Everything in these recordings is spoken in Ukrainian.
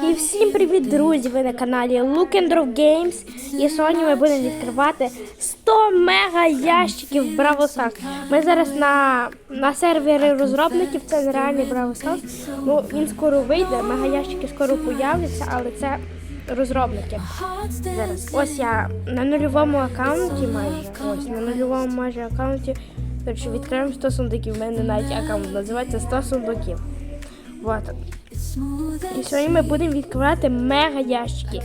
І всім привіт, друзі! Ви на каналі Look and Draw Games. І сьогодні ми будемо відкривати 100 мега ящиків Бравл Stars. Ми зараз на, на сервері розробників, це нереальний Бравл Stars. Ну, він скоро вийде, мега ящики скоро появляться, але це розробники. Зараз. Ось я на нульовому аккаунті майже. Ось на нульовому майже аккаунті. Відкриємо 100 сундуків. У мене навіть аккаунт називається 100 сундуків. Вот. І сьогодні ми будемо відкривати мега ящики.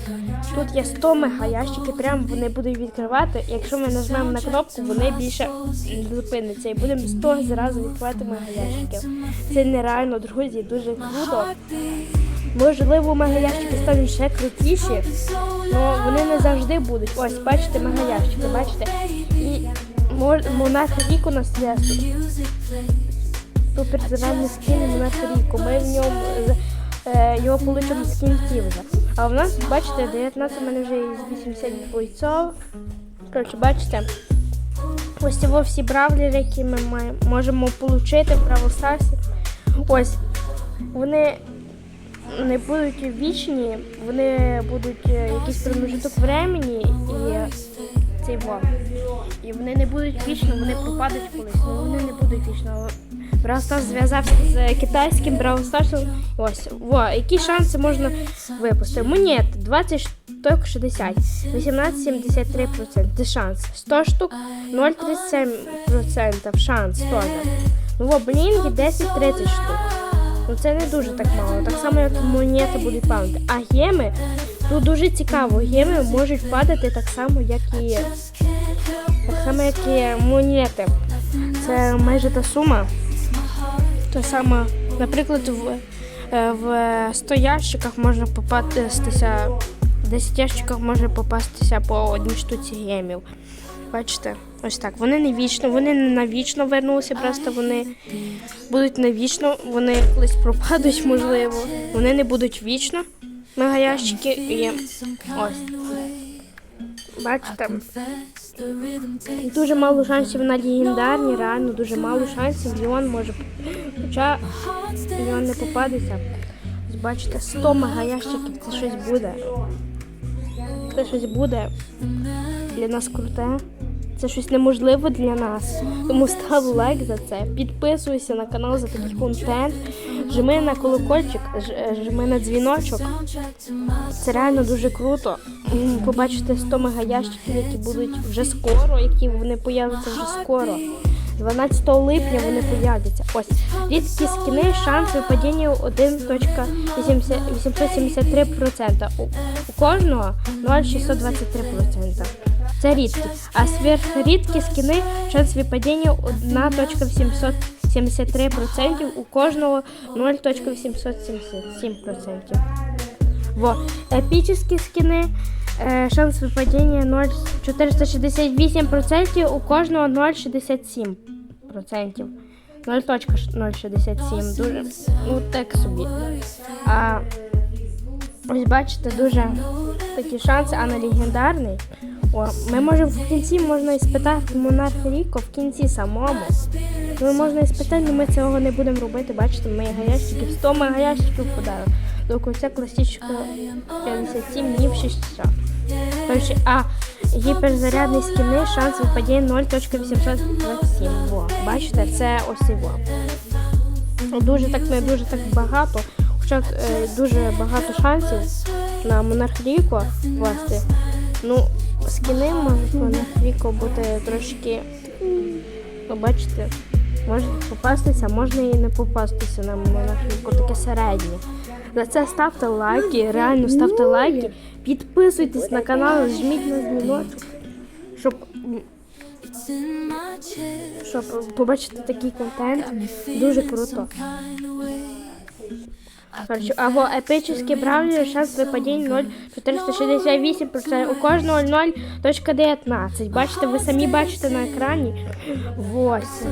Тут є 100 мега ящиків, прямо вони будуть відкривати. Якщо ми нажмемо на кнопку, вони більше зупиняться. І будемо 100 зразу відкривати мега ящиків. Це нереально, друзі, дуже круто. Можливо, мега ящики стануть ще крутіші, але вони не завжди будуть. Ось, бачите, мега ящики, бачите? І монарх рік у нас є. Супер зелений скін монарх ріку. Ми в ньому його получимо з кінців вже. А в нас, бачите, 19 у мене вже із 80 бойців. Коротше, бачите, ось цього всі бравлери, які ми маємо, можемо отримати в Бравл Старсі. Ось, вони не будуть вічні, вони будуть е, якийсь промежуток времени і цей. І вони не будуть вічно, вони пропадуть колись, але вони не будуть вічно. Stars зв'язався з китайським Brawl Ось, во, які шанси можна випустити? Монет 20 штук 60, 18,73%. Це шанс. 100 штук 0,37% шанс теж. Ну, во, блінки 10-30 штук. Ну це не дуже так мало. Так само, як монети будуть падати. А геми, тут дуже цікаво, геми можуть падати так само, як і так само, як і монети. Це майже та сума. Та сама, наприклад, в, е, в 100 ящиках можна попастися, 10 ящиках може попастися по одній штуці гемів. Бачите? Ось так. Вони не вічно, вони не навічно вернулися, просто вони будуть навічно, вони колись пропадуть, можливо. Вони не будуть вічно. Мегаящики і ось. Бачите? Дуже мало шансів на легендарні, реально дуже мало шансів. Ліон може. Хоча Ліон не попадеться. Бачите, 100 мегаящиків це щось буде. Це щось буде для нас круте. Це щось неможливе для нас. Тому став лайк за це. Підписуйся на канал за такий контент. Жми на колокольчик, жми на дзвіночок. Це реально дуже круто. Побачите 100 мегаящиків, які будуть вже скоро, які вони появляться вже скоро. 12 липня вони появляться. Ось рідкі скіни, шанс випадіння 1.873%. У, у кожного 0,623%. Це рідкі. А сверхрідкі скіни шанс випадіння 1.773%. У кожного 0.877%. Во. Епічні скіни. е, Шанс випадіння 0,468%, у кожного 0,67%. 0,067. Дуже, ну так собі. А ось бачите, дуже такі шанси, а на легендарний. О, ми можемо в кінці можна і спитати монарх Ріко в кінці самому. Ми можна і спитати, але ми цього не будемо робити. Бачите, ми гаящиків, 100 мегаящиків подали. До кінця класичного 57 днів 60. Короче, а гіперзарядний скіни шанс випадіння 0.827. Во, бачите, це ось його. Дуже так не дуже так багато. Хоча е, дуже багато шансів на монархріко власне. Ну, скіни можуть монархріко бути трошки. Ну, бачите, попастися, можна і не попастися на монархріко, таке середнє. За це ставте лайки, реально ставте лайки, підписуйтесь на канал, жміть на дзвіночок, щоб, щоб побачити такий контент. Дуже круто. Короче, або епічний бравлер, шанс випадіння 0,468%. У кожного 0.19. Бачите, ви самі бачите на екрані. Ось.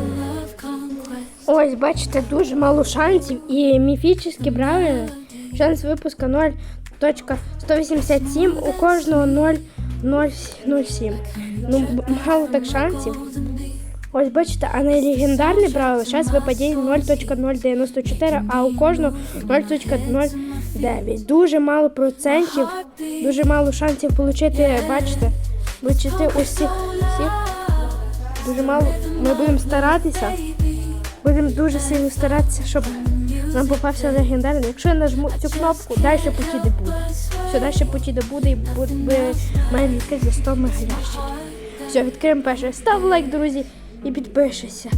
Ось, бачите, дуже мало шансів. І міфічний бравлер, шанс випуска 0.187, у кожного 0,007. Ну, мало так шансів. Ось бачите, а не легендарний брали, зараз випадіння 0.094, а у кожного 0.09. Дуже мало процентів, дуже мало шансів отримати, бачите, вичити усіх всіх. Дуже мало. Ми будемо старатися. Будемо дуже сильно старатися, щоб нам попався легендарний. Якщо я нажму цю кнопку, далі путі де буде. Все, далі путі де буде і буде має відкрити 100 мегаящиків. Все, відкриємо перше. Став лайк, друзі, і підпишися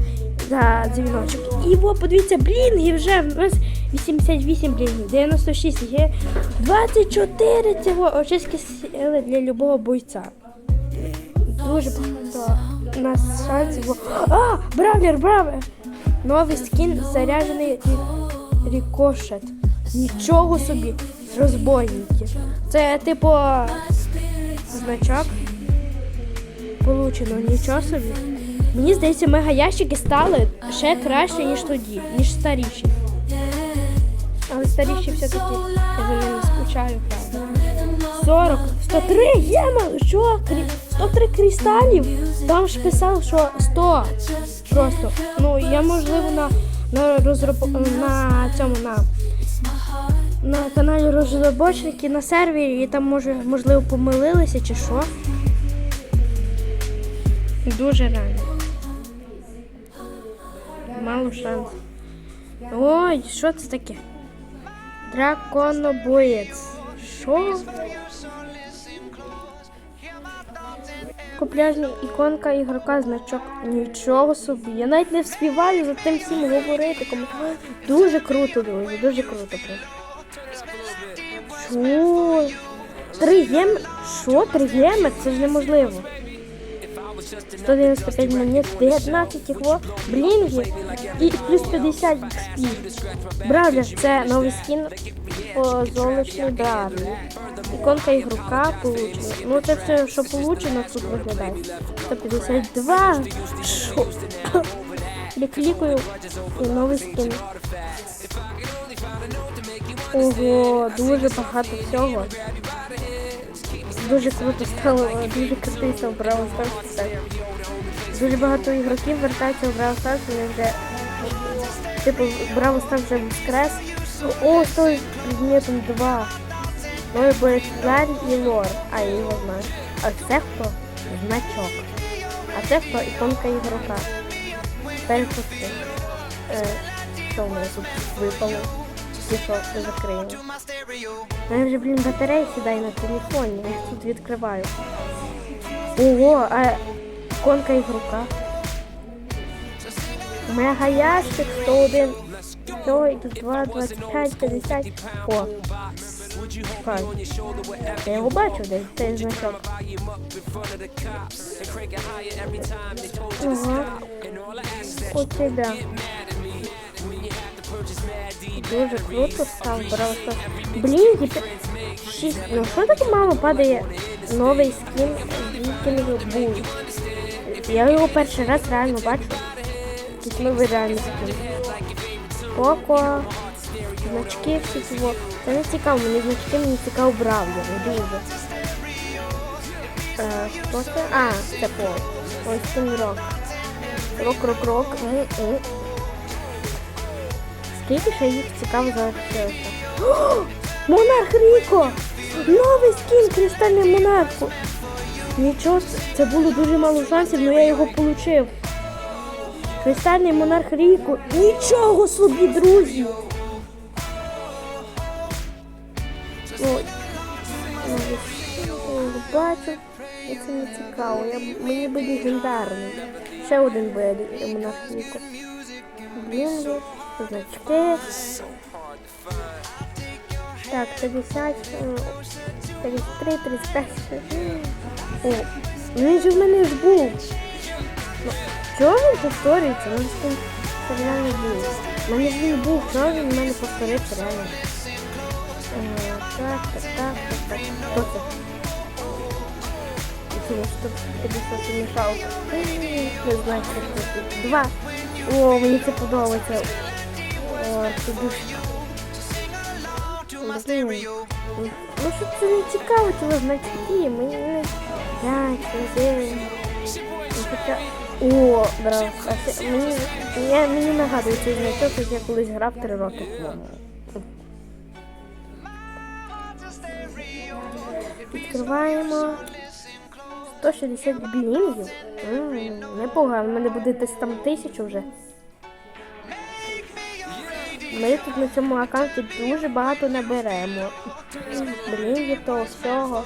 за дзвіночок. І во, подивіться, блін, і вже в нас 88 блінів, 96 є 24 цього очистки сили для любого бойця. Дуже багато у нас шансів. А, бравлер, бравлер! Новий скін заряджений рікошет. Нічого собі, розбойники. Це типу значок. Получено, нічого собі. Мені здається, мегаящики стали ще краще, ніж тоді, ніж старіші. Але старіші все-таки я за ними скучаю, правда. 40, 103 єма, що? 103 кристалів? Там ж писав, що 100 просто. Ну, я можливо на, на розроб... на цьому на, на каналі розробочники на сервері і там може, можливо помилилися чи що. Дуже рано. Мало шансів. Ой, що це таке? Драконобоєць. Що? Купляжна іконка ігрока значок. Нічого собі. Я навіть не вспіваю за тим всім говорити. Кому- Дуже круто, друзі, дуже круто. Що? Три єм... Що? Три єми? Це ж неможливо. 195 монет, 19 його, блінги і плюс 50 XP. Бравлер це новий скін по золочній бравлі. Іконка ігрока получена. Ну це все, що получено, тут виглядає. 152. Що? Я клікаю і новий скін. Ого, дуже багато всього. Дуже круто стало, дуже крутий став Бравл Старс. Дуже багато ігроків вертаються в Бравл Старс, вони вже типу Бравл Старс вже воскрес. О, стоїть предметом 2. Новий буде Ларі і Лор, а я його знаю. А це хто? Значок. А це хто іконка ігрока. Перепусти. Е, що в мене тут випало? Що це закриємо? У мене вже, блін, батарея сідає на телефоні, я тут відкриваю. Ого, а іконка ігрока. Мега ящик 101. Всього X2, 25, 50. О. Я його бачу десь, цей значок. Ага. У тебя. Дуже круто став просто. Блін, шість. Ну що таке мало падає новий скін Вікінг Бул? Я його перший раз реально бачу. Якийсь новий реальний скін. Коко. Значки всі цього. Це не цікаво, мені значки мені цікаво бравлер, дуже. Е, Хто це? А, це Пол. Ось цим рок. Рок, рок, рок. М-м. Скільки їх цікаво залишилося? Монарх Ріко! Новий скін кристальний монарху! Нічого, це було дуже мало шансів, але я його отримав. Кристальний монарх Ріко. Нічого собі, друзі! Ой. Бачу, це не цікаво. Я, мені би легендарний. Ще один буде монарх Ріко. Блінги, значки. Так, 50, е, 53, 35. О, ну він же в мене ж був. Ну, Чого він повторюється? Ну, з тим, це реально був. У мене ж він був, чого він в мене повторився реально? Е, Так, так, так, так, так. Хто це? Тут 50 мішалка? Не знаю, що це. Два. О, мені це подобається. Ну що це не цікаво, ці значки, мені не... Це... Ну. О, браво. А це- Мені, я, мені нагадує цей значок, як я колись грав три роки тому. Відкриваємо 160 білінгів. Непогано, в мене буде десь там тисячу вже. Ми тут на цьому аккаунті дуже багато наберемо. Блінгів того всього.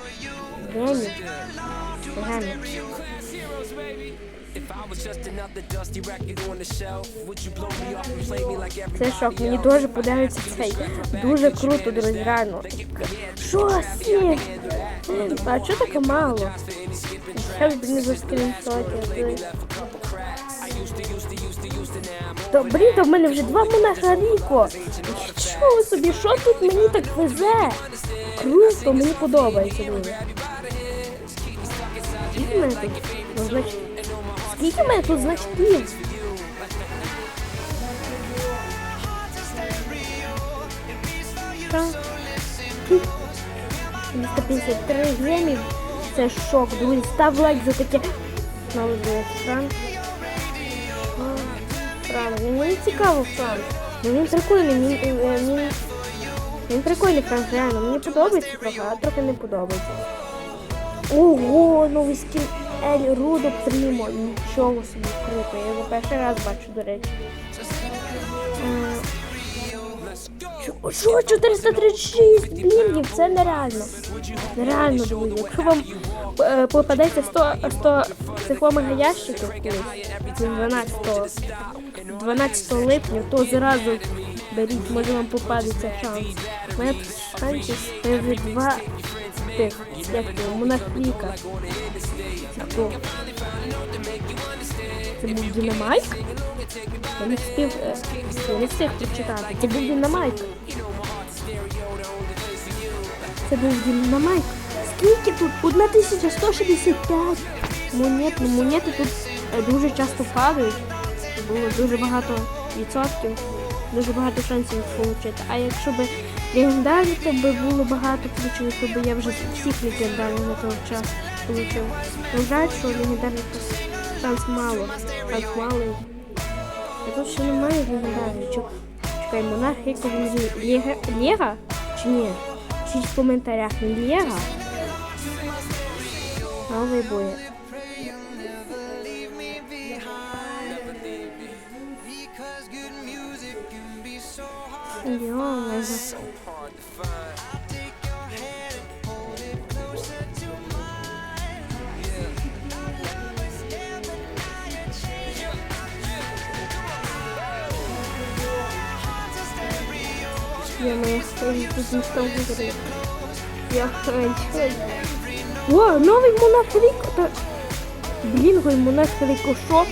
Гемів. Гемів. Це шок, мені дуже подобається цей. Дуже круто, друзі, реально. Що сі? А чого таке мало? Ще не за скріншоті. То, блін, то в мене вже два монаха Ріко. Нічого собі, що тут мені так везе? Круто, мені подобається дуже. Скільки мене тут? Ну, значить, скільки мене тут значків? Та. 353 гемів. Це шок, друзі. Став лайк за таке. Молодець, Франк. Франк. Мені цікаво, Франк. Ну він прикольний, він, він, він прикольний, Франк, реально. Мені подобається трохи, а трохи не подобається. Ого, новий скін Ель Рудо Прімо. Нічого собі круто. Я його перший раз бачу, до речі. Що, 436 блінгів? Це нереально. Нереально, друзі. Якщо вам е, попадеться 100, 100 цих омега ящиків 12, 12 липня, то зразу беріть, може вам попадеться шанс. Тут шансів два тих, як то, монахліка. Це був Дінамайк? Я не встиг, я не встиг прочитати. Це був Дінамайк. Це був Дінамайк. Скільки тут? 1165 монет. Ну, монети тут е, дуже часто падають. Було дуже багато відсотків, дуже багато шансів отримати. А якщо б легендарні, то би було багато ключових, то би я вже всіх легендарних на того часу отримав. Ну, жаль, що легендарних шанс мало. Шанс мало. Тут ще немає легендарних. Чек- Чекай, монарх якого Лега? Лега? Чи ні? Чи в коментарях, не Лега. Новий бой. Йо-моє. Я стал говорить. Я хочу. О, новий монах Ріко. Та... Блін, гой монах Ріко, що?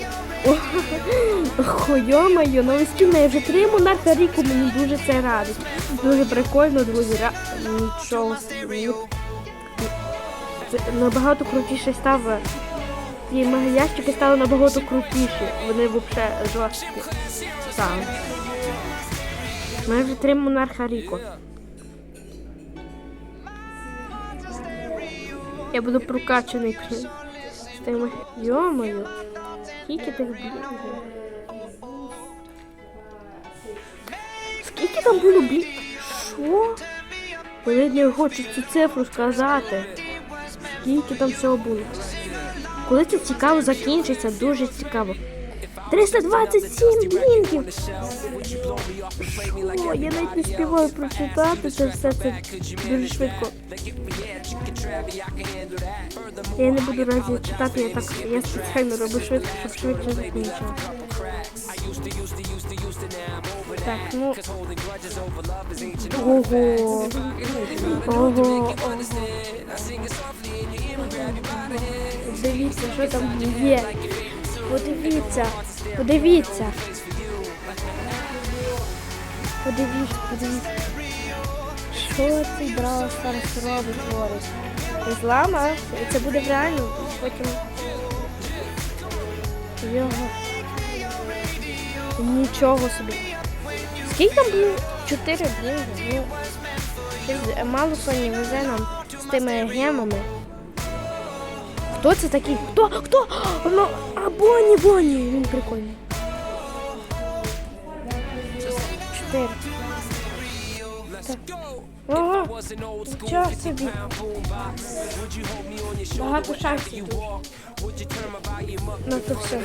О, йо-моє, новий скін, я вже три монарха Ріко, мені дуже це радить. Дуже прикольно, друзі. Ра... Нічого собі. Набагато крутіше став. Ті мегаящики стали набагато крутіші. Вони взагалі жорсткі. Так. У мене вже три монарха Ріко. Я буду прокачаний з тими. Йо-моє. Скільки тих блін? Скільки там було блін? Що? Вони не хочуть цю цифру сказати. Скільки там всього було? Коли це цікаво закінчиться, дуже цікаво. 327 блінків! Що? Я навіть не співаю прочитати це все це дуже швидко. Я не буду разі читати, я так я спеціально роблю швидко, щоб швидше закінчити. Так, ну. Ого. Ого. Дивіться, що там є. Подивіться, подивіться. Подивіться, подивіться. Що цей Браво Старс робить творить? Злама, це буде реально, потім його. Нічого собі. Скільки там було? Чотири блін. Ну, щось мало Соні везе нам з тими гемами. Хто це такий? Хто? Хто? Ну, а Бонні, Бонні. Він прикольний. Чотири. Ого, нічого собі. Багато шансів тут. Ну то все.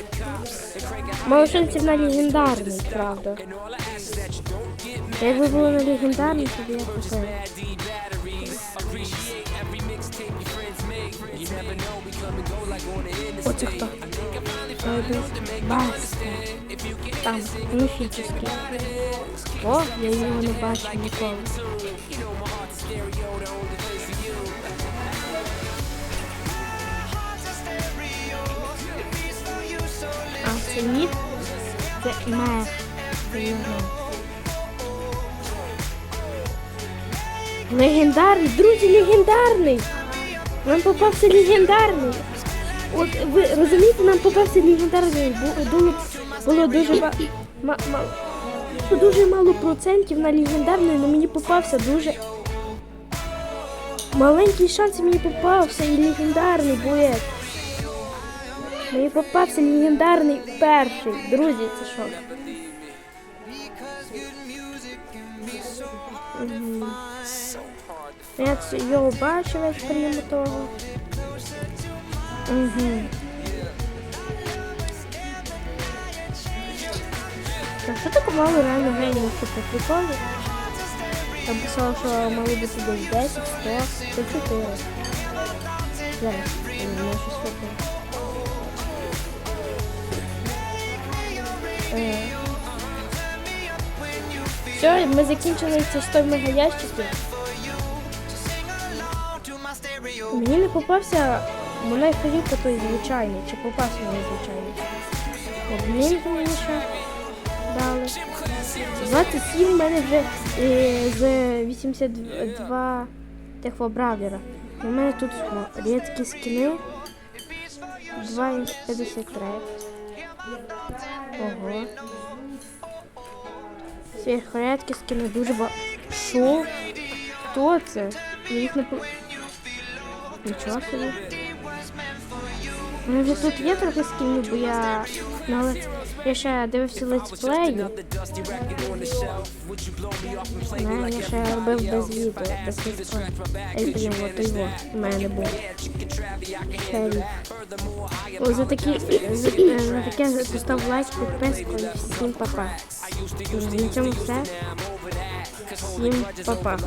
Мало на легендарний, правда. Якби було на легендарний, то я купив. Оце. Там, міфічний. О, я його не бачив ніколи. А це міф? Це мех. Це його. Легендарний, друзі, легендарний! Нам попався легендарний. От ви розумієте, нам попався легендарний. Бу- Було, було дуже ма- ма- дуже мало процентів на легендарний, але мені попався дуже маленький шанс мені попався і легендарний бует. Мені попався легендарний перший. Друзі, це що? Мгм. Я це його як помимо того. Угу. Так, що таке мало реально генів, що по приколу? Там писало, що мало бути десь 10, 100, 104. Зараз, я не можу слухати. Е. Все, ми закінчили ці 100 мегаящиків. Мені не попався Монай Філіппа той звичайний, чи попався мені звичайний. Обмінки мені ще дали. 27 в мене вже е, з 82 техвобравлера. У мене тут рідкі скіни. 2,53. Ого. Сверхрядкі скіни дуже ба... Що? Хто це? Я їх не по... Нічого собі. У мене вже тут є трохи скінів, бо я на лет... Я ще дивився летсплеї. Не, я ще робив без відео, без летсплею. Ей, блін, от його у мене був. Хері. О, за такі, за, е, за таке постав лайк, підписку і всім папа. На цьому все. Всім папа.